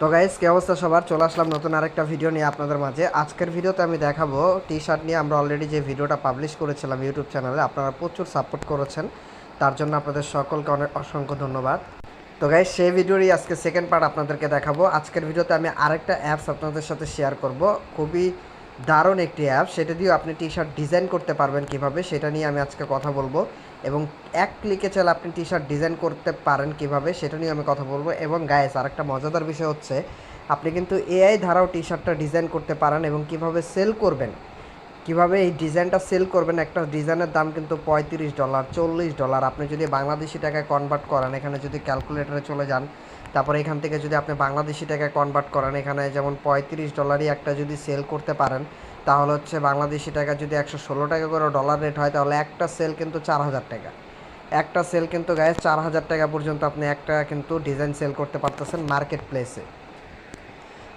তো গাইস কি অবস্থা সবার? চলে আসলাম নতুন আরেকটা ভিডিও নিয়ে আপনাদের মাঝে। আজকের ভিডিওতে আমি দেখাবো টি শার্ট নিয়ে আমরা অলরেডি যে ভিডিওটা পাবলিশ করেছিলাম ইউটিউব চ্যানেলে আপনারা প্রচুর সাপোর্ট করেছেন। তার জন্য আপনাদের সকলকে অনেক অসংখ্য ধন্যবাদ। তো গাইস সেই ভিডিওরই আজকে সেকেন্ড পার্ট আপনাদেরকে দেখাবো। আজকের ভিডিওতে আমি আরেকটা অ্যাপস আপনাদের সাথে শেয়ার করব। খুবই দারুণ একটি অ্যাপ সেটা দিয়েও আপনি টি শার্ট ডিজাইন করতে পারবেন কীভাবে, সেটা নিয়ে আমি আজকে কথা বলব। এবং এক ক্লিকে চাইলে আপনি টি শার্ট ডিজাইন করতে পারেন কীভাবে, সেটা নিয়ে আমি কথা বলব। এবং গায়েস আর একটা মজাদার বিষয় হচ্ছে, আপনি কিন্তু এআই ধারাও টি শার্টটা ডিজাইন করতে পারেন এবং কীভাবে সেল করবেন। কীভাবে এই ডিজাইনটা সেল করবেন, একটা ডিজাইনের দাম কিন্তু পঁয়ত্রিশ ডলার চল্লিশ ডলার আপনি যদি বাংলাদেশি টাকায় কনভার্ট করেন, এখানে যদি ক্যালকুলেটরে চলে যান, তারপরে এখান থেকে যদি আপনি বাংলাদেশি টাকায় কনভার্ট করেন, এখানে যেমন পঁয়ত্রিশ ডলারই একটা যদি সেল করতে পারেন তাহলে হচ্ছে বাংলাদেশি টাকা যদি একশো ষোলো টাকা করে ডলার রেট হয়, তাহলে একটা সেল কিন্তু চার হাজার টাকা। একটা সেল কিন্তু গায়ে চার হাজার টাকা পর্যন্ত আপনি একটা কিন্তু ডিজাইন সেল করতে পারতেছেন মার্কেট প্লেসে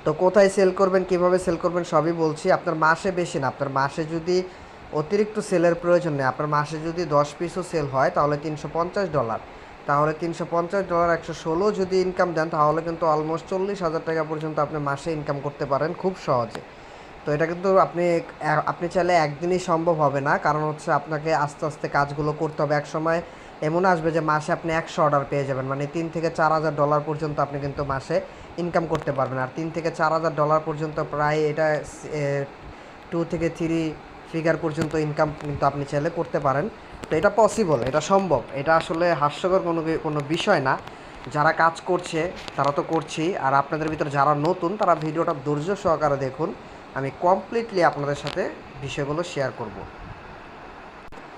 তো কোথায় সেল করবেন, কীভাবে সেল করবেন সবই বলছি। আপনার মাসে বেশি না, আপনার মাসে যদি অতিরিক্ত সেলের প্রয়োজন নেই, আপনার মাসে যদি দশ পিসও সেল হয়, তাহলে তিনশো পঞ্চাশ ডলার তাহলে তিনশো পঞ্চাশ ডলার একশো ষোলো যদি ইনকাম দেন, তাহলে কিন্তু অলমোস্ট চল্লিশ হাজার টাকা পর্যন্ত আপনি মাসে ইনকাম করতে পারেন খুব সহজে। তো এটা কিন্তু আপনি আপনি চাইলে একদিনই সম্ভব হবে না। কারণ হচ্ছে আপনাকে আস্তে আস্তে কাজগুলো করতে হবে এক সময় এমন আসবে যে মাসে আপনি একশো অর্ডার পেয়ে যাবেন। মানে তিন থেকে চার হাজার ডলার পর্যন্ত আপনি কিন্তু মাসে ইনকাম করতে পারবেন। আর তিন থেকে চার হাজার ডলার পর্যন্ত প্রায় এটা টু থেকে থ্রি ফিগার পর্যন্ত ইনকাম কিন্তু আপনি চাইলে করতে পারেন। তো এটা পসিবল এটা সম্ভব। এটা আসলে হাস্যকর কোনো কোনো বিষয় না। যারা কাজ করছে, তারা তো করছি আর আপনাদের ভিতরে যারা নতুন, তারা ভিডিওটা ধৈর্য সহকারে দেখুন। আমি কমপ্লিটলি আপনাদের সাথে বিষয়গুলো শেয়ার করব।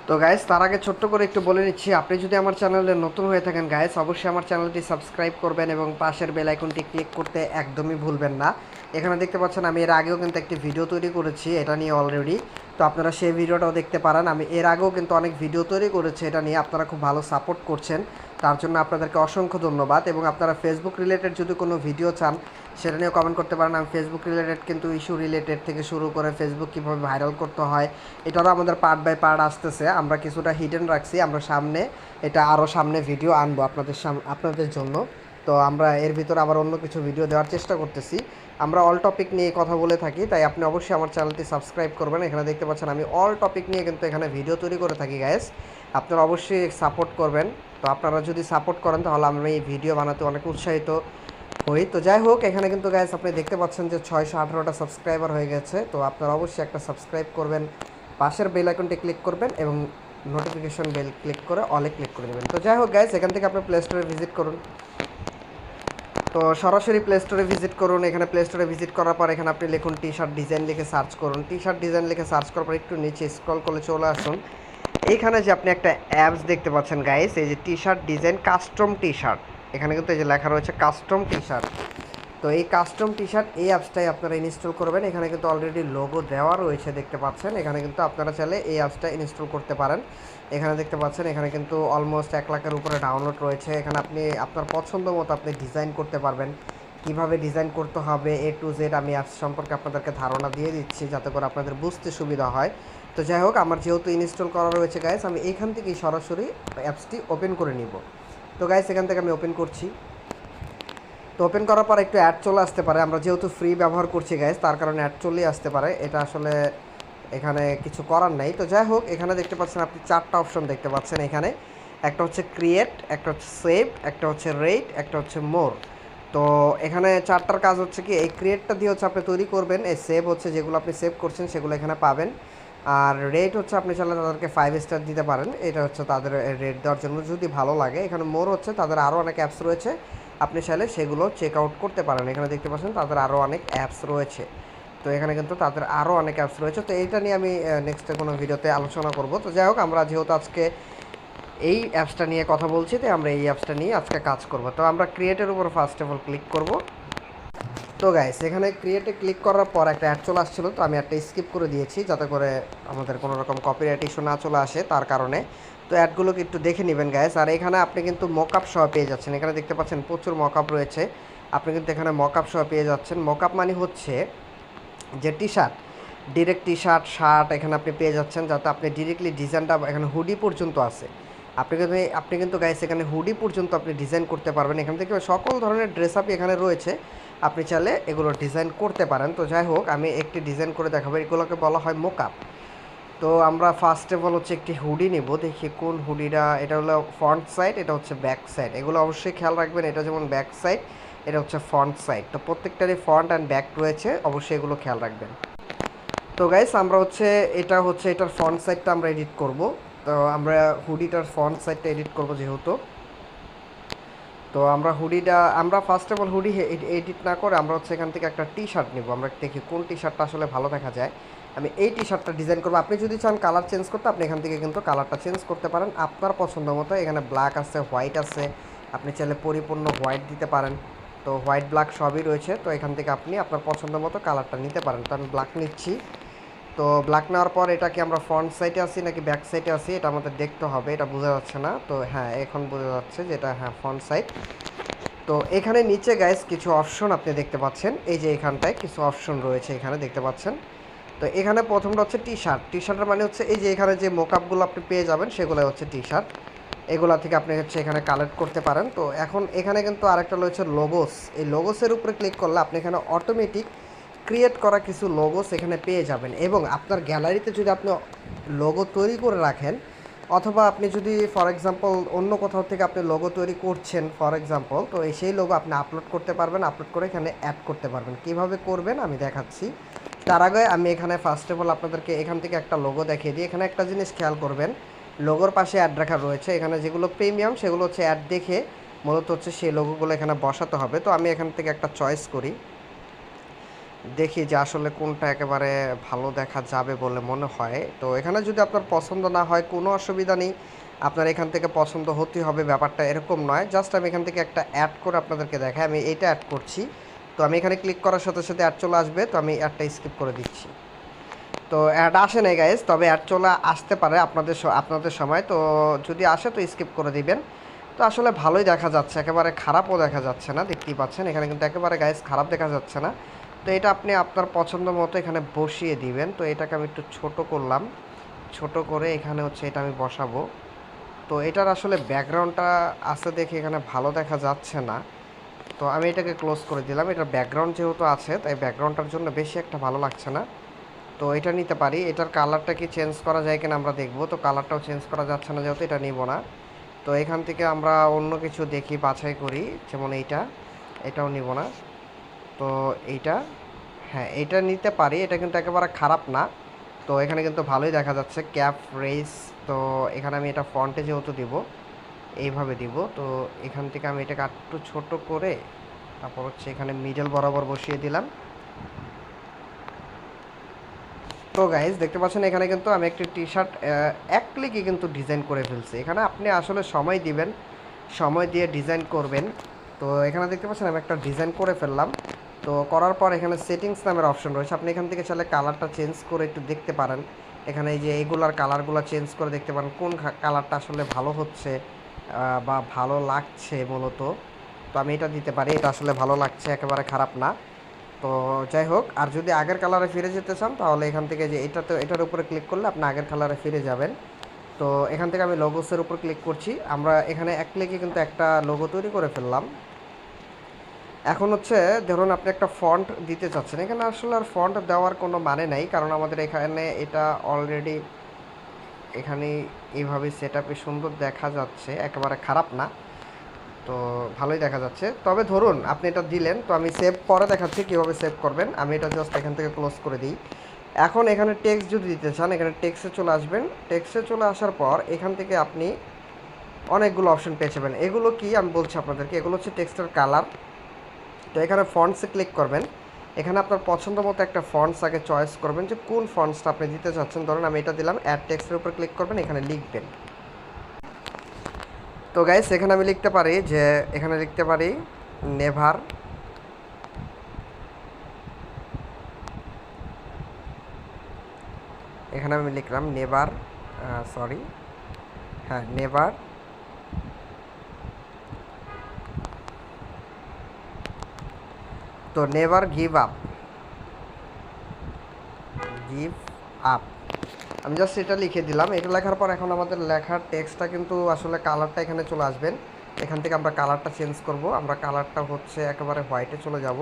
তো গায়েস তার আগে ছোট্ট করে একটু বলে নিচ্ছি, আপনি যদি আমার চ্যানেলে নতুন হয়ে থাকেন গায়েস অবশ্যই আমার চ্যানেলটি সাবস্ক্রাইব করবেন এবং পাশের বেল আইকনটি ক্লিক করতে একদমই ভুলবেন না। এখানে দেখতে পাচ্ছেন, আমি এর আগেও কিন্তু একটি ভিডিও তৈরি করেছি, এটা নিয়ে অলরেডি তো আপনারা সেই ভিডিওটাও দেখতে পারেন। আমি এর আগেও কিন্তু অনেক ভিডিও তৈরি করেছি, এটা নিয়ে আপনারা খুব ভালো সাপোর্ট করছেন। তার জন্য আপনাদেরকে অসংখ্য ধন্যবাদ এবং আপনারা ফেসবুক রিলেটেড যদি কোনো ভিডিও চান, সেটা নিয়েও কমেন্ট করতে পারেন। আমি ফেসবুক রিলেটেড কিন্তু ইস্যু রিলেটেড থেকে শুরু করে ফেসবুক কীভাবে ভাইরাল করতে হয়, এটারও আমাদের পার্ট বাই পার্ট আসতেছে। আমরা কিছুটা হিডেন রাখছি, আমরা সামনে, এটা আরও সামনে ভিডিও আনব আপনাদের আপনাদের জন্য। তো আমরা এর ভিতরে আবার অন্য কিছু ভিডিও দেওয়ার চেষ্টা করতেছি। আমরা অল টপিক নিয়ে কথা বলে থাকি, তাই আপনি অবশ্যই আমার চ্যানেলটি সাবস্ক্রাইব করবেন। এখানে দেখতে পাচ্ছেন আমি অল টপিক নিয়ে কিন্তু এখানে ভিডিও তৈরি করে থাকি গায়েস আপনারা অবশ্যই সাপোর্ট করবেন। তো আপনারা যদি সাপোর্ট করেন, তাহলে আমি এই ভিডিও বানাতে অনেক উৎসাহিত হই। তো যাই হোক, এখানে কিন্তু গাইস আপনি দেখতে পাচ্ছেন যে ছয়শো আঠারোটা সাবস্ক্রাইবার হয়ে গেছে। তো আপনারা অবশ্যই একটা সাবস্ক্রাইব করবেন, পাশের বেল আইকনটি ক্লিক করবেন এবং নোটিফিকেশন বেল ক্লিক করে অলে ক্লিক করে দেবেন তো যাই হোক গাইস এখান থেকে আপনি প্লে স্টোরে ভিজিট করুন। তো সরাসরি প্লে স্টোরে ভিজিট করুন। এখানে প্লে স্টোরে ভিজিট করার পর এখানে আপনি লিখুন টি শার্ট ডিজাইন লিখে সার্চ করুন। টি শার্ট ডিজাইন লিখে সার্চ করার পর একটু নিচে স্ক্রল করে চলে আসুন। এইখানে যে আপনি একটা অ্যাপস দেখতে পাচ্ছেন গাইস এই যে T shirt design custom T shirt এখানে কিন্তু এই যে লেখা রয়েছে কাস্টম টি শার্ট তো এই কাস্টম টি শার্ট এই অ্যাপসটাই আপনারা ইনস্টল করবেন। এখানে কিন্তু অলরেডি লোগো দেওয়া রয়েছে দেখতে পাচ্ছেন। এখানে কিন্তু আপনারা চাইলে এই অ্যাপসটা ইনস্টল করতে পারেন। এখানে দেখতে পাচ্ছেন, এখানে কিন্তু অলমোস্ট এক লাখের উপরে ডাউনলোড রয়েছে। এখানে আপনি, আপনার পছন্দ মতো আপনি ডিজাইন করতে পারবেন। কীভাবে ডিজাইন করতে হবে এ টু জেড আমি অ্যাপস সম্পর্কে আপনাদেরকে ধারণা দিয়ে দিচ্ছি, যাতে করে আপনাদের বুঝতে সুবিধা হয়। তো যাই হোক, আমার যেহেতু ইনস্টল করা রয়েছে গাইস আমি এখান থেকেই সরাসরি অ্যাপসটি ওপেন করে নিব। তো গাইস এখান থেকে আমি ওপেন করছি। তো ওপেন করার পর একটু অ্যাড চলে আসতে পারে। আমরা যেহেতু ফ্রি ব্যবহার করছি গাইস তার কারণে অ্যাড চলেই আসতে পারে। এটা আসলে এখানে কিছু করার নাই। তো যাই হোক, এখানে দেখতে পাচ্ছেন আপনি চারটা অপশন দেখতে পাচ্ছেন এখানে। একটা হচ্ছে ক্রিয়েট একটা হচ্ছে সেভ একটা হচ্ছে রেট একটা হচ্ছে মোর তো এখানে চারটার কাজ হচ্ছে কি, এই ক্রিয়েটটা দিয়ে হচ্ছে আপনি তৈরি করবেন। এই সেভ হচ্ছে যেগুলো আপনি সেভ করছেন, সেগুলো এখানে পাবেন। আর রেট হচ্ছে আপনি চাইলে তাদেরকে ফাইভ স্টার দিতে পারেন। এটা হচ্ছে তাদের রেট দেওয়ার জন্য যদি ভালো লাগে। এখানে মোর হচ্ছে, তাদের আরও অনেক অ্যাপস রয়েছে। আপনি চাইলে সেগুলো চেক আউট করতে পারেন। এখানে দেখতে পাচ্ছেন তাদের আরও অনেক অ্যাপস রয়েছে। তো এখানে কিন্তু তাদের আরও অনেক অ্যাপস রয়েছে। তো এইটা নিয়ে আমি নেক্সটে কোনো ভিডিওতে আলোচনা করব। তো যাই হোক, আমরা যেহেতু আজকে এই অ্যাপসটা নিয়ে কথা বলছি তো আমরা এই অ্যাপসটা নিয়ে আজকে কাজ করব। তো আমরা ক্রিয়েটের উপর ফার্স্ট অফ অল ক্লিক করব। তো গাইস এখানে ক্রিয়েটে ক্লিক করার পর একটা অ্যাড চলে আসছিল, তো আমি একটা স্কিপ করে দিয়েছি যাতে করে আমাদের কোনো রকম কপিরাইট ইস্যু না চলে আসে তার কারণে। তো অ্যাডগুলোকে একটু দেখে নেবেন গাইস আর এখানে আপনি কিন্তু মকআপ সহ পেয়ে যাচ্ছেন। এখানে দেখতে পাচ্ছেন প্রচুর মকআপ রয়েছে। আপনি কিন্তু এখানে মকআপ সহ পেয়ে যাচ্ছেন। মকআপ মানে হচ্ছে যে T shirt direct T shirt shirt এখানে আপনি পেয়ে যাচ্ছেন যাতে আপনি ডিরেক্টলি ডিজাইনটা এখানে হুডি পর্যন্ত আছে। আপনি কিন্তু আপনি কিন্তু গাইস এখানে হুডি পর্যন্ত আপনি ডিজাইন করতে পারবেন। এখান থেকে সকল ধরনের ড্রেস আপ এখানে রয়েছে। আপনি চাইলে এগুলো ডিজাইন করতে পারেন। তো যাই হোক, আমি একটি ডিজাইন করে দেখাবো। এগুলোকে বলা হয় মোকআপ তো আমরা ফার্স্ট অফ অল হচ্ছে একটি হুডি নেব। দেখি কোন হুডিটা এটা হলো ফ্রন্ট সাইড এটা হচ্ছে ব্যাক সাইড এগুলো অবশ্যই খেয়াল রাখবেন। এটা যেমন ব্যাক সাইড এটা হচ্ছে ফ্রন্ট সাইড তো প্রত্যেকটারই ফ্রন্ট অ্যান্ড ব্যাক রয়েছে, অবশ্যই এগুলো খেয়াল রাখবেন। তো গাইস আমরা হচ্ছে, এটা হচ্ছে, এটার ফ্রন্ট সাইডটা আমরা এডিট করব। তো আমরা হুডিটার ফ্রন্ট সাইডটা এডিট করব যেহেতু। তো আমরা হুডিটা আমরা first of all hoodie edit না করে আমরা হচ্ছে এখান থেকে একটা টি শার্ট নেব। আমরা দেখি কোন টি শার্টটা আসলে ভালো দেখা যায়। আমি এই টি শার্টটা ডিজাইন করব। আপনি যদি চান কালার চেঞ্জ করতে, আপনি এখান থেকে কিন্তু কালারটা চেঞ্জ করতে পারেন। আপনার পছন্দ মতো এখানে ব্ল্যাক আছে হোয়াইট আছে। আপনি চাইলে পরিপূর্ণ হোয়াইট দিতে পারেন। তো হোয়াইট, ব্ল্যাক সবই রয়েছে। তো এখান থেকে আপনি আপনার পছন্দ মতো কালারটা নিতে পারেন। তো আমি ব্ল্যাক নিচ্ছি। তো ব্ল্যাক নেওয়ার পর এটা কি আমরা ফ্রন্ট সাইডে আছি নাকি ব্যাক সাইডে আছি, এটা আমাদের দেখতে হবে। এটা বোঝা যাচ্ছে না। তো হ্যাঁ এখন বোঝা যাচ্ছে যে এটা হ্যাঁ ফ্রন্ট সাইড। তো এখানে নিচে গাইস কিছু অপশন আপনি দেখতে পাচ্ছেন। এই যে এখানটায় কিছু অপশন রয়েছে এখানে দেখতে পাচ্ছেন। তো এখানে প্রথমটা হচ্ছে টি শার্ট টি শার্টের মানে হচ্ছে এই যে এখানে যে মোকআপগুলো আপনি পেয়ে যাবেন সেগুলো হচ্ছে টি শার্ট এগুলা থেকে আপনি হচ্ছে এখানে কালেক্ট করতে পারেন। তো এখন এখানে কিন্তু আরেকটা রয়েছে লোগোস এই লোগোসের উপরে ক্লিক করলে আপনি এখানে অটোমেটিক ক্রিয়েট করা কিছু লোগোস এখানে পেয়ে যাবেন এবং আপনার গ্যালারিতে যদি আপনি লোগো তৈরি করে রাখেন অথবা আপনি যদি ফর এক্সাম্পল অন্য কোথাও থেকে আপনি লোগো তৈরি করছেন ফর এক্সাম্পল তো এই সেই লোগো আপনি আপলোড করতে পারবেন আপলোড করে এখানে অ্যাড করতে পারবেন। কীভাবে করবেন আমি দেখাচ্ছি। তার আগে আমি এখানে ফার্স্ট অফ অল আপনাদেরকে এখান থেকে একটা লোগো দেখিয়ে দিই। এখানে একটা জিনিস খেয়াল করবেন লোগোর পাশে অ্যাড রাখা রয়েছে। এখানে যেগুলো প্রিমিয়াম সেগুলো হচ্ছে অ্যাড দেখে মূলত হচ্ছে সেই লোগোগুলো এখানে বসাতে হবে। তো আমি এখান থেকে একটা চয়েস করি। দেখি যে আসলে কোনটা একেবারে ভালো দেখা যাবে বলে মনে হয়। তো এখানে যদি আপনার পছন্দ না হয়, কোনো অসুবিধা নেই। আপনার এখান থেকে পছন্দ হতে হবে, ব্যাপারটা এরকম নয়। জাস্ট আমি এখান থেকে একটা অ্যাড করে আপনাদেরকে দেখাই। আমি এইটা অ্যাড করছি। তো আমি এখানে ক্লিক করার সাথে সাথে অ্যাড চলে আসবে। তো আমি অ্যাডটা স্কিপ করে দিচ্ছি। তো অ্যাড আসে নাই গাইজ তবে অ্যাড চলে আসতে পারে আপনাদের আপনাদের সময়। তো যদি আসে, তো স্কিপ করে দিবেন। তো আসলে ভালোই দেখা যাচ্ছে, একেবারে খারাপও দেখা যাচ্ছে না, দেখতেই পাচ্ছেন। এখানে কিন্তু একেবারে গাইজ খারাপ দেখা যাচ্ছে না। তো এটা আপনি আপনার পছন্দ মতো এখানে বসিয়ে দিবেন। তো এটাকে আমি একটু ছোট করলাম। ছোট করে এখানে হচ্ছে এটা আমি বসাবো। তো এটার আসলে ব্যাকগ্রাউন্ডটা আছে দেখে এখানে ভালো দেখা যাচ্ছে না। তো আমি এটাকে ক্লোজ করে দিলাম। এটার ব্যাকগ্রাউন্ড যেহেতু আছে, তাই ব্যাকগ্রাউন্ডটার জন্য বেশি একটা ভালো লাগছে না। তো এটা নিতে পারি। এটার কালারটা কি চেঞ্জ করা যায় কিনা আমরা দেখব। তো কালারটাও চেঞ্জ করা যাচ্ছে না যেহেতু এটা নিব না। তো এখান থেকে আমরা অন্য কিছু দেখি, বাছাই করি। যেমন এইটা, এটাও নিব না। তো এইটা হ্যাঁ এটা নিতে পারি। এটা কিন্তু একেবারে খারাপ না। তো এখানে কিন্তু ভালোই দেখা যাচ্ছে। ক্যাপ, রেস, তো এখানে আমি এটা ফ্রন্টে যেহেতু দিব, এইভাবে দিব। তো এখান থেকে আমি এটাকে একটু ছোট করে, তারপর হচ্ছে এখানে মিডল বরাবর বসিয়ে দিলাম। তো গাইজ দেখতে পাচ্ছেন এখানে কিন্তু আমি একটি টি শার্ট এক ক্লিকে কিন্তু ডিজাইন করে ফেলছি। এখানে আপনি আসলে সময় দিবেন, সময় দিয়ে ডিজাইন করবেন। তো এখানে দেখতে পাচ্ছেন আমি একটা ডিজাইন করে ফেললাম। তো করার পর এখানে সেটিংস নামের অপশন রয়েছে। আপনি এখান থেকে চাইলে কালারটা চেঞ্জ করে একটু দেখতে পারেন। এখানে এই যে এইগুলার কালারগুলো চেঞ্জ করে দেখতে পারেন, কোন কালারটা আসলে ভালো হচ্ছে বা ভালো লাগছে মূলত। তো আমি এটা দিতে পারি, এটা আসলে ভালো লাগছে, একেবারে খারাপ না। তো যাই হোক, আর যদি আগের কালারে ফিরে যেতে চান, তাহলে এখান থেকে যে এটা তো, এটার উপরে ক্লিক করলে আপনি আগের কালারে ফিরে যাবেন। তো এখান থেকে আমি লোগোসের উপর ক্লিক করছি। আমরা এখানে এক ক্লিকে কিন্তু একটা লোগো তৈরি করে ফেললাম। এখন হচ্ছে, ধরুন আপনি একটা ফন্ট দিতে চাচ্ছেন। এখানে আসলে আর ফন্ট দেওয়ার কোনো মানে নাই, কারণ আমাদের এখানে এটা অলরেডি এখানে এইভাবে সেট আপে সুন্দর দেখা যাচ্ছে, একেবারে খারাপ না। তো ভালোই দেখা যাচ্ছে। তবে ধরুন, আপনি এটা দিলেন, তো আমি সেভ পরে দেখাচ্ছি কীভাবে সেভ করবেন। আমি এটা জাস্ট এখান থেকে ক্লোজ করে দিই। এখন এখানে টেক্সট যদি দিতে চান, এখানে টেক্সটে চলে আসবেন। টেক্সটে চলে আসার পর এখান থেকে আপনি অনেকগুলো অপশন পেয়ে যাবেন। এগুলো কি? আমি বলছি আপনাদেরকে, এগুলো হচ্ছে টেক্সটের কালার তো এখানে ফন্টসে ক্লিক করবেন। এখানে আপনার পছন্দ মতো একটা ফন্টস আগে চয়েস করবেন যে কোন ফন্টসটা আপনি দিতে চাচ্ছেন। ধরুন আমি এটা দিলাম অ্যাড টেক্সটের উপর ক্লিক করবেন, এখানে লিখবেন। তো গাইস এখানে আমি লিখতে পারি যে, এখানে লিখতে পারি নেভার এখানে আমি লিখলাম নেভার সরি হ্যাঁ নেভার তো never give up give up আমি জাস্ট এটা লিখে দিলাম। এটা লেখার পর এখন আমাদের লেখার টেক্সটটা কিন্তু আসলে কালারটা এখানে চলে আসবেন। এখান থেকে আমরা কালারটা চেঞ্জ করব। আমরা কালারটা হচ্ছে একেবারে হোয়াইটে চলে যাব।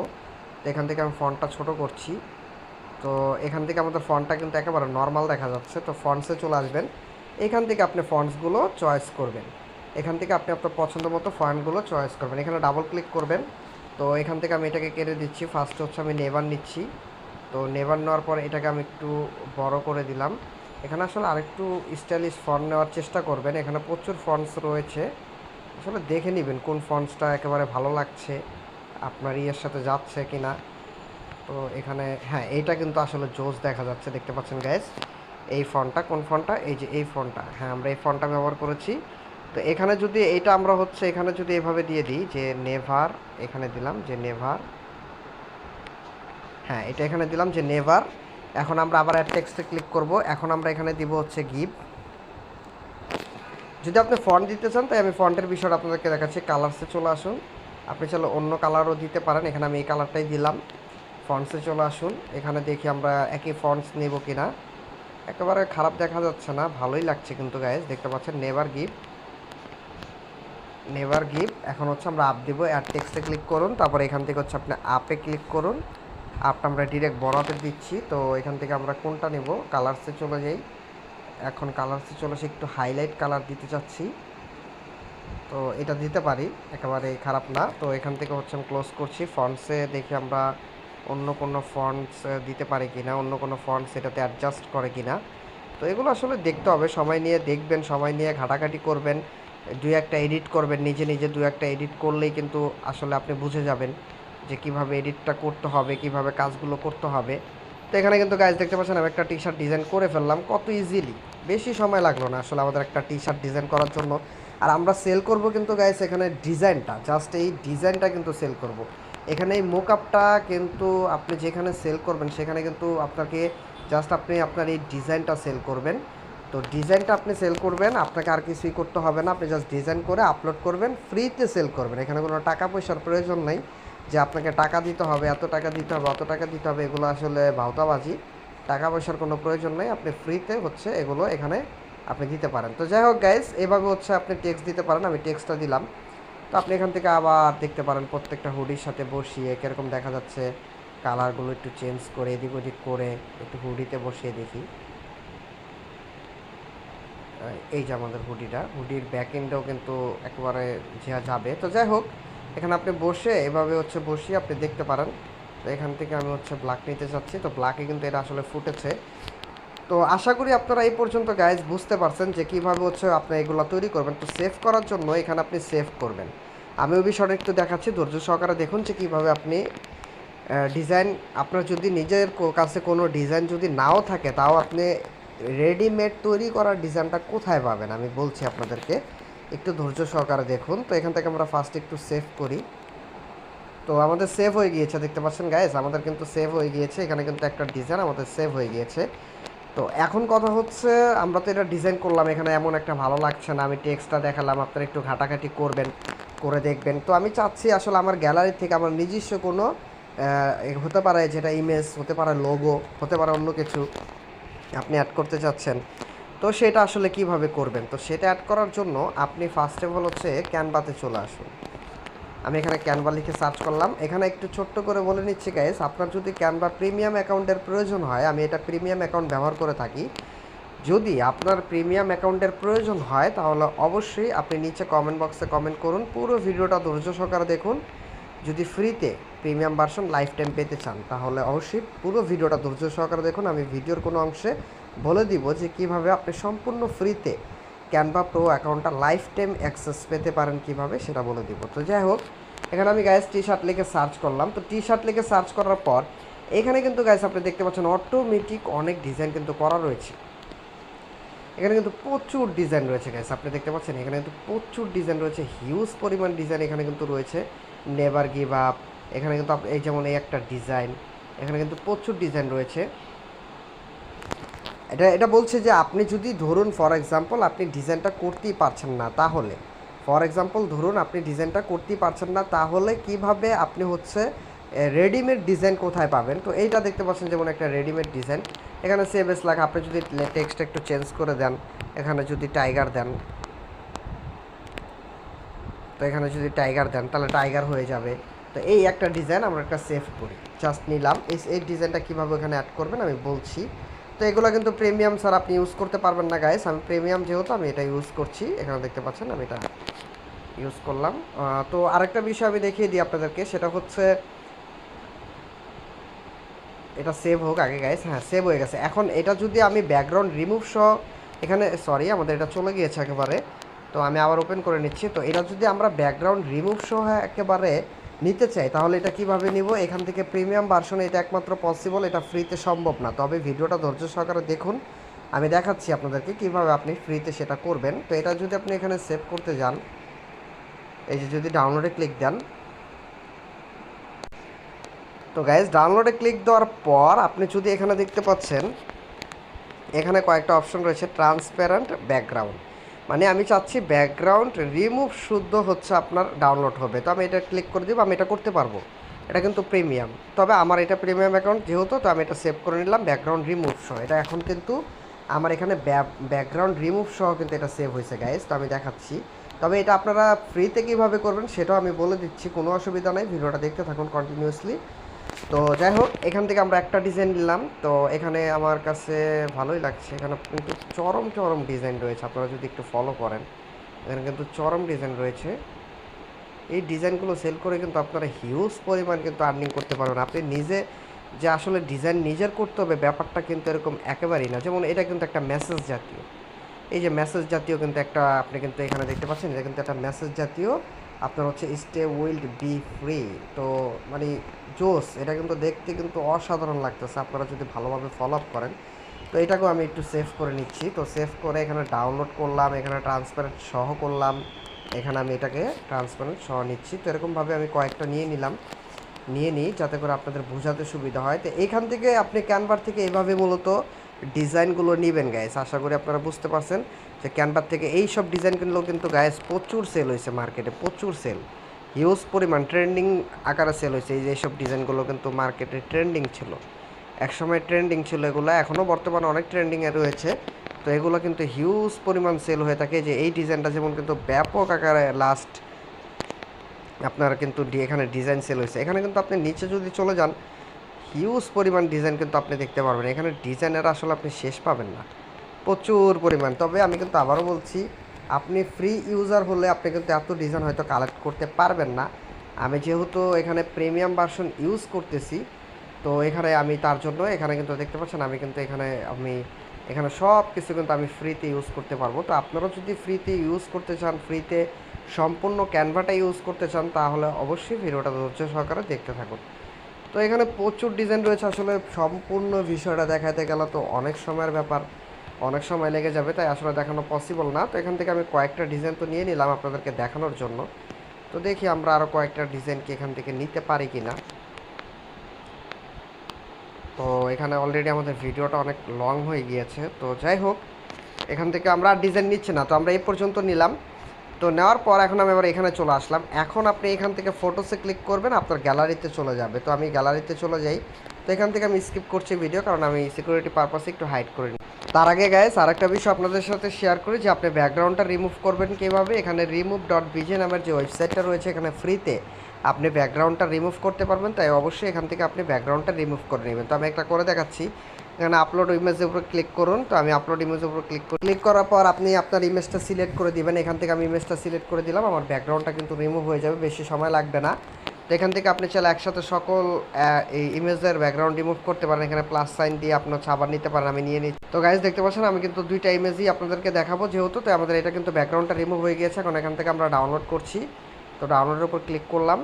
তো এখান থেকে আমি ফন্টটা ছোট করছি। তো এখান থেকে আমাদের ফন্টটা কিন্তু একেবারে নর্মাল দেখা যাচ্ছে। তো ফন্টসে চলে আসবেন। এখান থেকে আপনি ফন্টসগুলো চয়েস করবেন। এখান থেকে আপনি আপনার পছন্দ মতো ফন্টগুলো চয়েস করবেন। এখানে ডাবল ক্লিক করবেন। তো এখান থেকে আমি এটাকে কেটে দিচ্ছি। ফার্স্ট হচ্ছে আমি নেভার নিচ্ছি। তো নেভার নেওয়ার পর এটাকে আমি একটু বড় করে দিলাম। এখানে আসলে আরেকটু স্টাইলিশ ফন্ট নেওয়ার চেষ্টা করবেন। এখানে প্রচুর ফন্টস রয়েছে। আসলে দেখে নেবেন কোন ফন্টসটা একেবারে ভালো লাগছে, আপনার ইয়ের সাথে যাচ্ছে কি না তো এখানে হ্যাঁ এইটা কিন্তু আসলে জোস দেখা যাচ্ছে, দেখতে পাচ্ছেন গ্যাস এই ফন্টটা কোন ফন্টটা এই যে এই ফন্টটা হ্যাঁ আমরা এই ফন্টটা ব্যবহার করেছি। তো এখানে যদি, এইটা আমরা হচ্ছে, এখানে যদি এভাবে দিয়ে দিই যে নেভার, এখানে দিলাম যে নেভার। হ্যাঁ এটা এখানে দিলাম যে নেভার। এখন আমরা আবার অ্যাড টেক্সটে ক্লিক করব। এখন আমরা এখানে দিব হচ্ছে গিভ যদি আপনি ফন্ট দিতে চান, তাই আমি ফন্টের বিষয়টা আপনাদেরকে দেখাচ্ছি। কালার্সে চলে আসুন। আপনি চাইলে অন্য কালারও দিতে পারেন। এখানে আমি এই কালারটাই দিলাম। ফন্টসে চলে আসুন। এখানে দেখি আমরা একই ফন্টস নেব কিনা। একেবারে খারাপ দেখা যাচ্ছে না। ভালোই লাগছে কিন্তু গাইজ দেখতে পাচ্ছেন? নেভার গিভ নেভার গিভ এখন হচ্ছে আমরা আপ দিব। অ্যাড টেক্সটে ক্লিক করুন। তারপর এখান থেকে হচ্ছে আপনি আপে ক্লিক করুন। আপটা আমরা ডিরেক্ট বড়াতে দিচ্ছি। তো এখান থেকে আমরা কোনটা নেব? কালার্সে চলে যাই। এখন কালার্সে চলে এসে একটু হাইলাইট কালার দিতে চাচ্ছি। তো এটা দিতে পারি, একেবারে খারাপ না। তো এখান থেকে হচ্ছে আমি ক্লোজ করছি। ফন্টসে দেখি আমরা অন্য কোনো ফন্টস দিতে পারি কিনা, অন্য কোনো ফন্টস এটাতে অ্যাডজাস্ট করে কিনা। তো এগুলো আসলে দেখতে হবে। সময় নিয়ে দেখবেন, সময় নিয়ে ঘাটাঘাটি করবেন। দুই একটা এডিট করবেন, নিজে নিজে দু একটা এডিট করলেই কিন্তু আসলে আপনি বুঝে যাবেন। যে কীভাবে এডিটটা করতে হবে, কীভাবে কাজগুলো করতে হবে। তো এখানে কিন্তু গাইজ দেখতে পাচ্ছেন, আমি একটা টি শার্ট ডিজাইন করে ফেললাম, কত ইজিলি বেশি সময় লাগল না আসলে আমাদের একটা টি শার্ট ডিজাইন করার জন্য। আর আমরা সেল করব কিন্তু গাইজ এখানে ডিজাইনটা জাস্ট এই ডিজাইনটা কিন্তু সেল করব। এখানে এই মোকআপটা কিন্তু আপনি যেখানে সেল করবেন, সেখানে কিন্তু আপনাকে জাস্ট আপনি আপনার এই ডিজাইনটা সেল করবেন। তো ডিজাইনটা আপনি সেল করবেন, আপনাকে আর কিছুই করতে হবে না। আপনি জাস্ট ডিজাইন করে আপলোড করবেন ফ্রিতে সেল করবেন। এখানে কোনো টাকা পয়সার প্রয়োজন নেই। যে আপনাকে টাকা দিতে হবে, এত টাকা দিতে হবে, অত টাকা দিতে হবে, এগুলো আসলে ভাওতাবাজি। টাকা পয়সার কোনো প্রয়োজন নেই, আপনি ফ্রিতে হচ্ছে এগুলো এখানে আপনি দিতে পারেন। তো যাই হোক গাইজ এভাবে হচ্ছে আপনি টেক্সট দিতে পারেন, আমি টেক্সটটা দিলাম। তো আপনি এখান থেকে আবার দেখতে পারেন প্রত্যেকটা হুডির সাথে বসিয়ে কীরকম দেখা যাচ্ছে। কালারগুলো একটু চেঞ্জ করে, এদিক ওদিক করে একটু হুডিতে বসিয়ে দেখি। এই যে আমাদের হুডিটা হুডির ব্যাক এন্ডেও কিন্তু একেবারে যা যাবে। তো যাই হোক এখানে আপনি বসে এভাবে হচ্ছে বসিয়ে আপনি দেখতে পারেন। তো এখান থেকে আমি হচ্ছে ব্ল্যাক নিতে চাচ্ছি তো ব্ল্যাকে কিন্তু এটা আসলে ফুটেছে। তো আশা করি আপনারা এই পর্যন্ত গাইজ বুঝতে পারছেন যে কীভাবে হচ্ছে আপনি এগুলো তৈরি করবেন। তো সেভ করার জন্য এখানে আপনি সেভ করবেন। আমি ওই বিষয়টা একটু দেখাচ্ছি। ধৈর্য সহকারে দেখুন যে কীভাবে আপনি ডিজাইন আপনার যদি নিজের কাছে কোনো ডিজাইন যদি নাও থাকে, তাও আপনি রেডিমেড তৈরি করার ডিজাইনটা কোথায় পাবেন? আমি বলছি আপনাদেরকে। একটু ধৈর্য সহকারে দেখুন। তো এখান থেকে আমরা ফার্স্ট একটু সেভ করি। তো আমাদের সেভ হয়ে গিয়েছে, দেখতে পাচ্ছেন গাইজ আমাদের কিন্তু সেভ হয়ে গিয়েছে। এখানে কিন্তু একটা ডিজাইন আমাদের সেভ হয়ে গিয়েছে। তো এখন কথা হচ্ছে, আমরা তো এটা ডিজাইন করলাম, এখানে এমন একটা ভালো লাগছে না। আমি টেক্সটটা দেখালাম, আপনারা একটু ঘাটাঘাটি করবেন, করে দেখবেন। তো আমি চাচ্ছি আসলে আমার গ্যালারি থেকে আমার নিজস্ব কোনো হতে পারে যেটা ইমেজ হতে পারে লোগো হতে পারে অন্য কিছু আপনি অ্যাড করতে চাচ্ছেন। তো সেটা আসলে কীভাবে করবেন? তো সেটা অ্যাড করার জন্য আপনি ফার্স্ট অফ অল হচ্ছে ক্যানভাতে চলে আসুন। আমি এখানে ক্যানভা লিখে সার্চ করলাম। এখানে একটু ছোট্ট করে বলে নিচ্ছি গাইস আপনার যদি ক্যানভা প্রিমিয়াম অ্যাকাউন্টের প্রয়োজন হয়, আমি এটা প্রিমিয়াম অ্যাকাউন্ট ব্যবহার করে থাকি। যদি আপনার প্রিমিয়াম অ্যাকাউন্টের প্রয়োজন হয়, তাহলে অবশ্যই আপনি নিচে কমেন্ট বক্সে কমেন্ট করুন। পুরো ভিডিওটা ধৈর্য সহকারে দেখুন। যদি ফ্রিতে প্রিমিয়াম ভার্সন লাইফ টাইম পেতে চান, তাহলে অবশ্যই পুরো ভিডিওটা ধৈর্য সহকারে দেখুন। আমি ভিডিওর কোনো অংশে বলে দিব যে কীভাবে আপনি সম্পূর্ণ ফ্রিতে ক্যানভা প্রো অ্যাকাউন্টটা লাইফ টাইম অ্যাক্সেস পেতে পারেন কীভাবে সেটা বলে দিব। তো যাই হোক, এখানে আমি গাইস টি শার্ট লিখে সার্চ করলাম। তো টি শার্ট লিখে সার্চ করার পর, এখানে কিন্তু গাইস আপনি দেখতে পাচ্ছেন অটোমেটিক অনেক ডিজাইন কিন্তু করা রয়েছে। এখানে কিন্তু প্রচুর ডিজাইন রয়েছে গাইস আপনি দেখতে পাচ্ছেন এখানে কিন্তু প্রচুর ডিজাইন রয়েছে হিউজ পরিমাণ ডিজাইন এখানে কিন্তু রয়েছে। নেভার গিভ আপ এখানে কিন্তু এই যেমন এই একটা ডিজাইন এখানে কিন্তু প্রচুর ডিজাইন রয়েছে। এটা এটা বলছে যে আপনি যদি ধরুন ফর এক্সাম্পল আপনি ডিজাইনটা করতেই পারছেন না, তাহলে। ফর এক্সাম্পল ধরুন, আপনি ডিজাইনটা করতেই পারছেন না, তাহলে কীভাবে আপনি হচ্ছে রেডিমেড ডিজাইন কোথায় পাবেন? তো এইটা দেখতে পাচ্ছেন যেমন একটা রেডিমেড ডিজাইন এখানে সেভ এস লেখা আপনি যদি টেক্সটটা একটু চেঞ্জ করে দেন, এখানে যদি টাইগার দেন। তো এখানে যদি টাইগার দেন, তাহলে টাইগার হয়ে যাবে। তো এই একটা ডিজাইন আমরা একটা সেভ করি। জাস্ট নিলাম। এই এই ডিজাইনটা কীভাবে ওখানে অ্যাড করবেন আমি বলছি। তো এগুলো কিন্তু প্রিমিয়াম স্যার আপনি ইউজ করতে পারবেন না গাইস আমি প্রিমিয়াম যেহেতু আমি এটা ইউজ করছি, এখানে দেখতে পাচ্ছেন, আমি এটা ইউজ করলাম। তো আরেকটা বিষয় আমি দেখিয়ে দিই আপনাদেরকে, সেটা হচ্ছে এটা সেভ হোক আগে গাইস হ্যাঁ সেভ হয়ে গেছে। এখন এটা যদি আমি ব্যাকগ্রাউন্ড রিমুভ সহ এখানে সরি আমাদের এটা চলে গিয়েছে একেবারে। তো আমি আবার ওপেন করে নিচ্ছি। তো এটা যদি আমরা ব্যাকগ্রাউন্ড রিমুভ সহ একেবারে নিতে চাই, তাহলে এটা কীভাবে নিব? এখান থেকে প্রিমিয়াম ভার্সন এটা একমাত্র পসিবল এটা ফ্রিতে সম্ভব না। তবে ভিডিওটা ধৈর্য সহকারে দেখুন। আমি দেখাচ্ছি আপনাদেরকে কীভাবে আপনি ফ্রিতে সেটা করবেন। তো এটা যদি আপনি এখানে সেভ করতে যান, এই যে যদি ডাউনলোডে ক্লিক দেন, তো গাইজ ডাউনলোডে ক্লিক দেওয়ার পর আপনি যদি এখানে দেখতে পাচ্ছেন, এখানে কয়েকটা অপশন রয়েছে ট্রান্সপ্যারেন্ট ব্যাকগ্রাউন্ড মানে আমি চাচ্ছি ব্যাকগ্রাউন্ড রিমুভ শুদ্ধ হচ্ছে আপনার ডাউনলোড হবে। তো আমি এটা ক্লিক করে দিব, আমি এটা করতে পারব। এটা কিন্তু প্রিমিয়াম তবে আমার এটা প্রিমিয়াম অ্যাকাউন্ট যেহেতু, তো আমি এটা সেভ করে নিলাম ব্যাকগ্রাউন্ড রিমুভ সহ। এটা এখন কিন্তু আমার এখানে ব্যাকগ্রাউন্ড রিমুভ সহ কিন্তু এটা সেভ হয়েছে গাইজ তো আমি দেখাচ্ছি। তবে এটা আপনারা ফ্রিতে কীভাবে করবেন, সেটাও আমি বলে দিচ্ছি। কোনো অসুবিধা নেই। ভিডিওটা দেখতে থাকুন কন্টিনিউয়াসলি তো যাই হোক, এখান থেকে আমরা একটা ডিজাইন নিলাম। তো এখানে আমার কাছে ভালোই লাগছে। এখানে কিন্তু চরম চরম ডিজাইন রয়েছে। আপনারা যদি একটু ফলো করেন, এখানে কিন্তু চরম ডিজাইন রয়েছে। এই ডিজাইনগুলো সেল করে কিন্তু আপনারা হিউজ পরিমাণ কিন্তু আর্নিং করতে পারবেন। আপনি নিজে যে আসলে ডিজাইন নিজের করতে হবে, ব্যাপারটা কিন্তু এরকম একেবারেই না। যেমন এটা কিন্তু একটা মেসেজ জাতীয়। এই যে মেসেজ জাতীয় কিন্তু একটা, আপনি কিন্তু এখানে দেখতে পাচ্ছেন, এটা কিন্তু একটা মেসেজ জাতীয় আপনার হচ্ছে স্টে উইল্ড বি ফ্রি তো মানে জোস এটা কিন্তু দেখতে কিন্তু অসাধারণ লাগতেছে, আপনারা যদি ভালোভাবে ফলো আপ করেন। তো এটাকেও আমি একটু সেভ করে নিচ্ছি। তো সেভ করে এখানে ডাউনলোড করলাম, এখানে ট্রান্সপারেন্ট সহ করলাম, এখানে আমি এটাকে ট্রান্সপারেন্ট সহ নিচ্ছি। তো এরকমভাবে আমি কয়েকটা নিয়ে নিলাম, নিয়ে নিই যাতে করে আপনাদের বোঝাতে সুবিধা হয়। তো এখান থেকে আপনি ক্যানভার থেকে এভাবে মূলত ডিজাইনগুলো নেবেন গাইস আশা করি আপনারা বুঝতে পারছেন। যে ক্যানভার থেকে এই সব ডিজাইনগুলো কিন্তু গাইস প্রচুর সেল হয়েছে মার্কেটে প্রচুর সেল হিউজ পরিমাণ ট্রেন্ডিং আকারে সেল হয়েছে। এই যে এইসব ডিজাইনগুলো কিন্তু মার্কেটে ট্রেন্ডিং ছিল। একসময় ট্রেন্ডিং ছিল এগুলো এখনও বর্তমানে অনেক ট্রেন্ডিংয়ে রয়েছে। তো এগুলো কিন্তু হিউজ পরিমাণ সেল হয়ে থাকে। যে এই ডিজাইনটা যেমন কিন্তু ব্যাপক আকারে লাস্ট আপনার কিন্তু এখানে ডিজাইন সেল হয়েছে। এখানে কিন্তু আপনি নিচে যদি চলে যান হিউজ পরিমাণ ডিজাইন কিন্তু আপনি দেখতে পারবেন। এখানে ডিজাইনের আসলে আপনি শেষ পাবেন না। প্রচুর পরিমাণ। তবে আমি কিন্তু আবারও বলছি, আপনি ফ্রি ইউজার হলে আপনি কিন্তু এত ডিজাইন হয়তো কালেক্ট করতে পারবেন না। আমি যেহেতু এখানে প্রিমিয়াম ভার্সন ইউজ করতেছি, তো এখানে আমি তার জন্য এখানে কিন্তু দেখতে পাচ্ছেন, আমি কিন্তু এখানে, আমি এখানে সব কিছু কিন্তু আমি ফ্রিতে ইউজ করতে পারব। তো আপনারাও যদি ফ্রিতে ইউজ করতে চান ফ্রিতে সম্পূর্ণ ক্যানভাটা ইউজ করতে চান, তাহলে অবশ্যই ভিডিওটা ধৈর্য সহকারে দেখতে থাকুন। তো এখানে প্রচুর ডিজাইন রয়েছে, আসলে সম্পূর্ণ বিষয়টা দেখাতে গেলে তো অনেক সময়ের ব্যাপার। অনেক সময় লেগে যাবে, তাই আসলে দেখানো পসিবল না। তো এখান থেকে আমি কয়েকটা ডিজাইন তো নিয়ে নিলাম আপনাদেরকে দেখানোর জন্য। তো দেখি আমরা আরও কয়েকটা ডিজাইন কি এখান থেকে নিতে পারি কি না তো এখানে অলরেডি আমাদের ভিডিওটা অনেক লং হয়ে গিয়েছে। তো যাই হোক, এখান থেকে আমরা ডিজাইন নিচ্ছি না। তো আমরা এই পর্যন্ত নিলাম। তো নেওয়ার পর এখন আমি আবার এখানে চলে আসলাম। এখন আপনি এখান থেকে ফটোসে ক্লিক করবেন, আপনার গ্যালারিতে চলে যাবে। তো আমি গ্যালারিতে চলে যাই। তো এখান থেকে আমি স্কিপ করছি ভিডিও কারণ আমি সিকিউরিটি পারপাসে একটু হাইড করে নিই। তার আগে গাইস আরেকটা বিষয় আপনাদের সাথে শেয়ার করি যে আপনি ব্যাকগ্রাউন্ডটা রিমুভ করবেন কীভাবে? এখানে রিমুভ ডট বিজে নামের যে ওয়েবসাইটটা রয়েছে এখানে ফ্রিতে আপনি ব্যাকগ্রাউন্ডটা রিমুভ করতে পারবেন, তাই অবশ্যই এখান থেকে আপনি ব্যাকগ্রাউন্ডটা রিমুভ করে নেবেন। তো আমি একটা করে দেখাচ্ছি। এখানে আপলোড ইমেজের উপর ক্লিক করুন। তো আমি আপলোড ইমেজের উপর ক্লিক করি। ক্লিক করার পর আপনি আপনার ইমেজটা সিলেক্ট করে দিবেন। এখান থেকে আমি ইমেজটা সিলেক্ট করে দিলাম। আমার ব্যাকগ্রাউন্ডটা কিন্তু রিমুভ হয়ে যাবে, বেশি সময় লাগবে না। তো এখান থেকে আপনি চাইলে একসাথে সকল এই ইমেজের ব্যাকগ্রাউন্ড রিমুভ করতে পারেন। এখানে প্লাস সাইন দিয়ে আপনার ছাবার নিতে পারেন, আমি নিয়ে নিই তো গাইজ দেখতে পাচ্ছেন, আমি কিন্তু দুইটা ইমেজই আপনাদেরকে দেখাবো যেহেতু, তো আমাদের এটা কিন্তু ব্যাকগ্রাউন্ডটা রিমুভ হয়ে গিয়েছে। এখন এখান থেকে আমরা ডাউনলোড করছি। তো ডাউনলোডের উপর ক্লিক করলাম।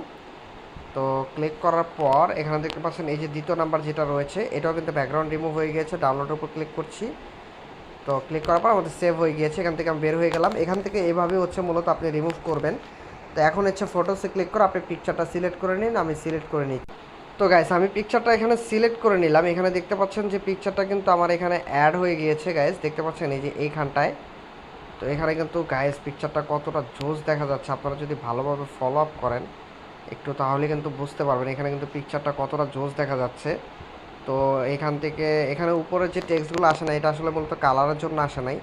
তো ক্লিক করার পর এখানে দেখতে পাচ্ছেন, এই যে দ্বিতীয় নাম্বার যেটা রয়েছে, এটাও কিন্তু ব্যাকগ্রাউন্ড রিমুভ হয়ে গিয়েছে। ডাউনলোডের উপর ক্লিক করছি। তো ক্লিক করার পর আমাদের সেভ হয়ে গিয়েছে। এখান থেকে আমি বের হয়ে গেলাম। এখান থেকে এভাবে হচ্ছে মূলত আপনি রিমুভ করবেন। তো এখন হচ্ছে ফটোসে ক্লিক করে আপনি পিকচারটা সিলেক্ট করে নিন, আমি সিলেক্ট করে নিই তো গাইস আমি পিকচারটা এখানে সিলেক্ট করে নিলাম। এখানে দেখতে পাচ্ছেন যে পিকচারটা কিন্তু আমার এখানে অ্যাড হয়ে গিয়েছে গাইস দেখতে পাচ্ছেন এই যে এইখানটায়। তো এখানে কিন্তু গাইস পিকচারটা কতটা জোস দেখা যাচ্ছে। আপনারা যদি ভালোভাবে ফলো আপ করেন, একটু তাহলে কিন্তু বুঝতে পারবেন এখানে কিন্তু পিকচারটা কতটা জোস দেখা যাচ্ছে। তো এখান থেকে, এখানে উপরে যে টেক্সটগুলো আসে না, এটা আসলে মূলত কালারের জন্য আসে নাই।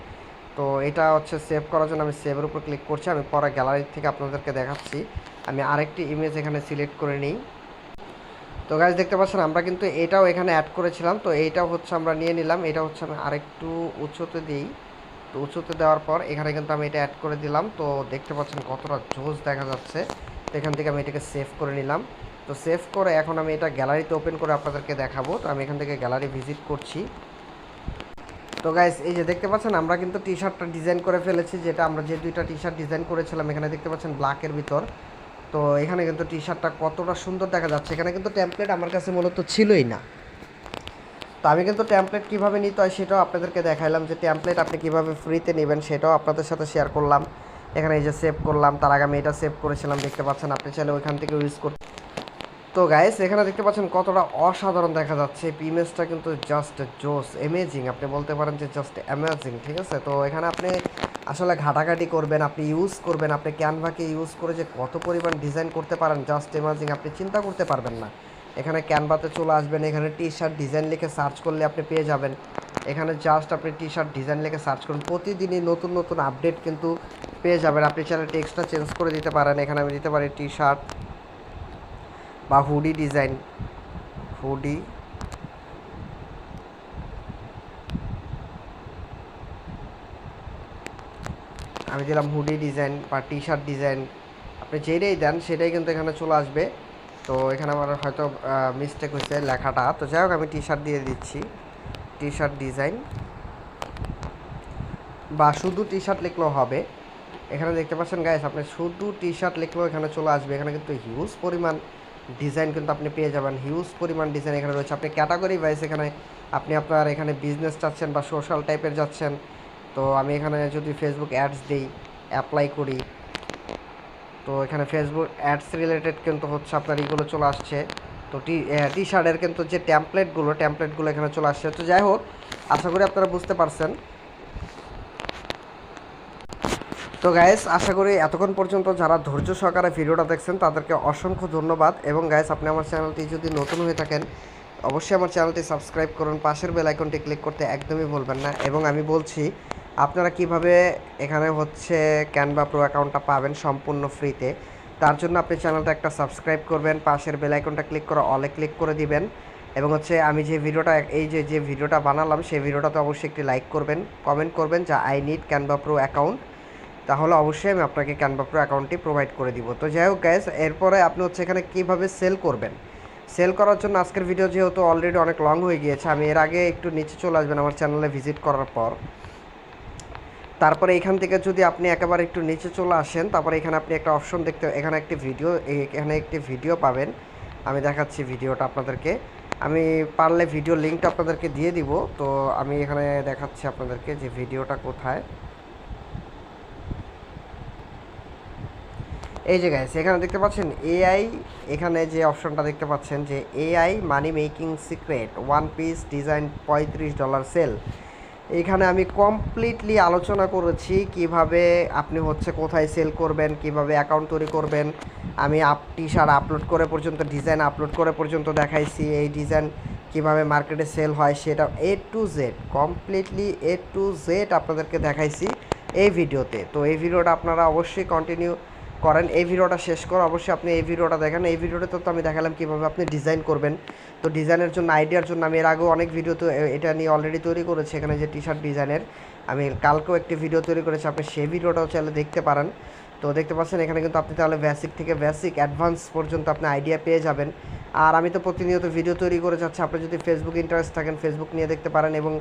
তো এটা হচ্ছে সেভ করার জন্য আমি সেভের উপর ক্লিক করছি। আমি পরে গ্যালারি থেকে আপনাদেরকে দেখাচ্ছি। আমি আরেকটি ইমেজ এখানে সিলেক্ট করে নিই। তো গাছ দেখতে পাচ্ছেন, আমরা কিন্তু এটাও এখানে অ্যাড করেছিলাম। তো এইটাও হচ্ছে আমরা নিয়ে নিলাম। এটা হচ্ছে আমি আরেকটু উঁচুতে দিই। তো উঁচুতে দেওয়ার পর এখানে কিন্তু আমি এটা অ্যাড করে দিলাম। তো দেখতে পাচ্ছেন কতটা জোস দেখা যাচ্ছে। তো এখান থেকে আমি এটাকে সেভ করে নিলাম। তো সেভ করে এখন আমি এটা গ্যালারিতে ওপেন করে আপনাদেরকে দেখাবো। তো আমি এখান থেকে গ্যালারি ভিজিট করছি। তো গাইস এই যে দেখতে পাচ্ছেন, আমরা কিন্তু টি শার্টটা ডিজাইন করে ফেলেছি, যেটা আমরা যে দুইটা টি শার্ট ডিজাইন করেছিলাম, এখানে দেখতে পাচ্ছেন ব্ল্যাকের ভিতর। তো এখানে কিন্তু টি শার্টটা কতটা সুন্দর দেখা যাচ্ছে। এখানে কিন্তু টেমপ্লেট আমার কাছে মূলত ছিলই না। তো আমি কিন্তু ট্যাম্পলেট কীভাবে নিতে হয় সেটাও আপনাদেরকে দেখাইলাম, যে ট্যাম্পলেট আপনি কীভাবে ফ্রিতে নেবেন সেটাও আপনাদের সাথে শেয়ার করলাম। এখানে এই যে সেভ করলাম, তার আগে আমি এটা সেভ করেছিলাম, দেখতে পাচ্ছেন, আপনি চাইলে ওইখান থেকে ইউজ করতে তো গাইস এখানে দেখতে পাচ্ছেন কতটা অসাধারণ দেখা যাচ্ছে। ইমেজটা কিন্তু জাস্ট জোস এমেজিং আপনি বলতে পারেন যে জাস্ট অ্যামেজিং ঠিক আছে? তো এখানে আপনি আসলে ঘাটাঘাটি করবেন, আপনি ইউজ করবেন, আপনি ক্যানভাকে ইউজ করে যে কত পরিমাণ ডিজাইন করতে পারেন জাস্ট এমাজিং আপনি চিন্তা করতে পারবেন না। এখানে ক্যানভাতে চলে আসবেন, এখানে টি শার্ট ডিজাইন লিখে সার্চ করলে আপনি পেয়ে যাবেন। এখানে জাস্ট আপনি টি শার্ট ডিজাইন লিখে সার্চ করুন, প্রতিদিনই নতুন নতুন আপডেট কিন্তু পেয়ে যাবেন। আপনি চাইলে টেক্সটটা চেঞ্জ করে দিতে পারেন। এখানে আমি দিতে পারি টি শার্ট বা হুডি ডিজাইন, হুডি আমি দিলাম হুডি ডিজাইন বা টি শার্ট ডিজাইন। আপনি যেটাই দেন, সেটাই কিন্তু এখানে চলে আসবে। তো এখানে আমার হয়তো মিস্টেক হয়েছে লেখাটা। তো যাই হোক, আমি টি শার্ট দিয়ে দিচ্ছি। T shirt design. বা শুধু টি শার্ট লিখলেও হবে। এখানে দেখতে পাচ্ছেন গাইস আপনি শুধু টি শার্ট লিখলেও এখানে চলে আসবে। এখানে কিন্তু হিউজ পরিমাণ ডিজাইন কিন্তু আপনি পেয়ে যাবেন। হিউজ পরিমাণ ডিজাইন এখানে রয়েছে। আপনি ক্যাটাগরি ওয়াইজ এখানে আপনি আপনার এখানে বিজনেস চাচ্ছেন বা সোশ্যাল টাইপের যাচ্ছেন, তো আমি এখানে যদি ফেসবুক অ্যাডস দিই অ্যাপ্লাই করি, তো এখানে ফেসবুক অ্যাডস রিলেটেড কিন্তু হচ্ছে আপনার এগুলো চলে আসছে। তো টি টি শার্টের কিন্তু যে ট্যাম্পলেটগুলো ট্যাম্পলেটগুলো এখানে চলে আসছে। তো যাই হোক, আশা করি আপনারা বুঝতে পারছেন। তো গাইস আশা করি এতক্ষণ পর্যন্ত যারা ধৈর্য সহকারে ভিডিওটা দেখছেন, তাদেরকে অসংখ্য ধন্যবাদ। এবং গাইস আপনি আমার চ্যানেলটি যদি নতুন হয়ে থাকেন, অবশ্যই আমার চ্যানেলটি সাবস্ক্রাইব করুন। পাশের বেল আইকনটি ক্লিক করতে একদমই ভুলবেন না। এবং আমি বলছি, আপনারা কীভাবে এখানে হচ্ছে ক্যানভা প্রো অ্যাকাউন্টটা পাবেন সম্পূর্ণ ফ্রিতে তার জন্য আপনি চ্যানেলটা একটা সাবস্ক্রাইব করবেন, পাশের বেল আইকনটা ক্লিক করে অলে ক্লিক করে দিবেন। এবং হচ্ছে আমি যে ভিডিওটা, এই যে যে ভিডিওটা বানালাম, সেই ভিডিওটাতে অবশ্যই একটি লাইক করবেন কমেন্ট করবেন যা I need Canva pro account তাহলে অবশ্যই আমি আপনাকে ক্যানভা প্রো অ্যাকাউন্টটি প্রোভাইড করে দিব। তো যাই হোক গ্যাস এরপরে আপনি হচ্ছে এখানে কীভাবে সেল করবেন? সেল করার জন্য আজকের ভিডিও যেহেতু অলরেডি অনেক লং হয়ে গিয়েছে, আমি এর আগে একটু নিচে চলে আসবেন আমার চ্যানেলে ভিজিট করার পর। তারপরে এখান থেকে যদি আপনি একেবারে একটু নিচে চলে আসেন, তারপরে এখানে আপনি একটা অপশন দেখতে, এখানে একটি ভিডিও এখানে একটি ভিডিও পাবেন। আমি দেখাচ্ছি ভিডিওটা আপনাদেরকে। আমি পারলে ভিডিও লিঙ্কটা আপনাদেরকে দিয়ে দিব। তো আমি এখানে দেখাচ্ছি আপনাদেরকে যে ভিডিওটা কোথায়। এই যে গাইস এখানে দেখতে পাচ্ছেন এআই এখানে যে অপশনটা দেখতে পাচ্ছেন যে AI money making secret one piece design পঁয়ত্রিশ ডলার সেল এখানে আমি কমপ্লিটলি আলোচনা করেছি কীভাবে আপনি হচ্ছে কোথায় সেল করবেন, কীভাবে অ্যাকাউন্ট তৈরি করবেন। আমি আপ টি শার্ট আপলোড করে পর্যন্ত ডিজাইন আপলোড করে পর্যন্ত দেখাইছি এই ডিজাইন কীভাবে মার্কেটে সেল হয় সেটা A to Z completely A to Z আপনাদেরকে দেখাইছি এই ভিডিওতে। তো এই ভিডিওটা আপনারা অবশ্যই কন্টিনিউ করেন, এই ভিডিওটা শেষ করে। অবশ্যই আপনি এই ভিডিওটা দেখেন। এই ভিডিওটা তো আমি দেখালাম কীভাবে আপনি ডিজাইন করবেন। তো ডিজাইনের জন্য আইডিয়ার জন্য আমি এর আগেও অনেক ভিডিও তো এটা নিয়ে অলরেডি তৈরি করেছি এখানে যে টি শার্ট ডিজাইনের আমি কালকেও একটি ভিডিও তৈরি করেছি, আপনি সেই ভিডিওটাও চাইলে দেখতে পারেন। তো দেখতে পাচ্ছেন, এখানে কিন্তু আপনি তাহলে বেসিক থেকে বেসিক অ্যাডভান্স পর্যন্ত আপনি আইডিয়া পেয়ে যাবেন। আর আমি তো প্রতিনিয়ত ভিডিও তৈরি করে যাচ্ছি, আপনি যদি ফেসবুক ইন্টারেস্ট থাকেন ফেসবুক নিয়ে দেখতে পারেন এবং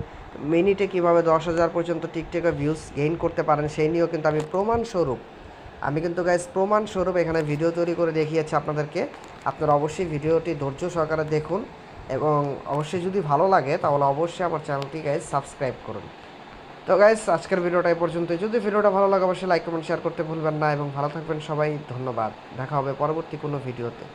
মিনিটে কীভাবে দশ হাজার পর্যন্ত টিকটকে ভিউজ গেইন করতে পারেন, সেই নিয়েও কিন্তু আমি প্রমাণস্বরূপ আমি কিন্তু গাইজ প্রমাণস্বরূপ এখানে ভিডিও তৈরি করে দেখিয়েছি আপনাদেরকে। আপনারা অবশ্যই ভিডিওটি ধৈর্য সহকারে দেখুন এবং অবশ্যই যদি ভালো লাগে তাহলে অবশ্যই আমার চ্যানেলটি গাইজ সাবস্ক্রাইব করুন। তো গাইজ আজকের ভিডিওটা এই পর্যন্তই। যদি ভিডিওটা ভালো লাগে, অবশ্যই লাইক কমেন্ট শেয়ার করতে ভুলবেন না এবং ভালো থাকবেন সবাই। ধন্যবাদ। দেখা হবে পরবর্তী কোনো ভিডিওতে